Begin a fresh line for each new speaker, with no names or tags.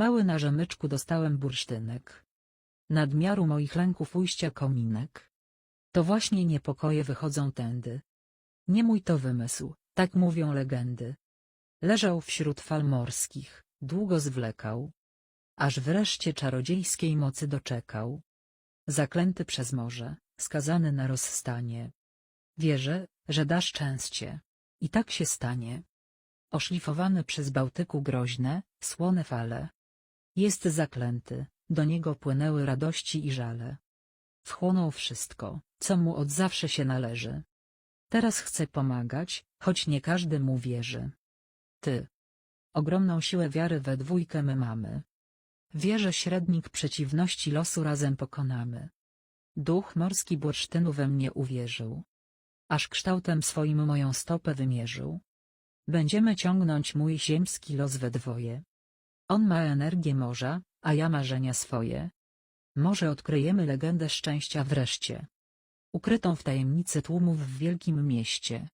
Mały na rzemyczku dostałem bursztynek. Nadmiaru moich lęków ujścia kominek. To właśnie niepokoje wychodzą tędy. Nie mój to wymysł, tak mówią legendy. Leżał wśród fal morskich, długo zwlekał. Aż wreszcie czarodziejskiej mocy doczekał. Zaklęty przez morze, skazany na rozstanie. Wierzę, że dasz częście. I tak się stanie. Oszlifowany przez Bałtyku groźne, słone fale. Jest zaklęty, do niego płynęły radości i żale. Wchłonął wszystko, co mu od zawsze się należy. Teraz chce pomagać, choć nie każdy mu wierzy. Ty. Ogromną siłę wiary we dwójkę my mamy. Wierzę średnik przeciwności losu razem pokonamy. Duch morski bursztynu we mnie uwierzył. Aż kształtem swoim moją stopę wymierzył. Będziemy ciągnąć mój ziemski los we dwoje. On ma energię morza, a ja marzenia swoje. Może odkryjemy legendę szczęścia wreszcie. Ukrytą w tajemnicy tłumów w wielkim mieście.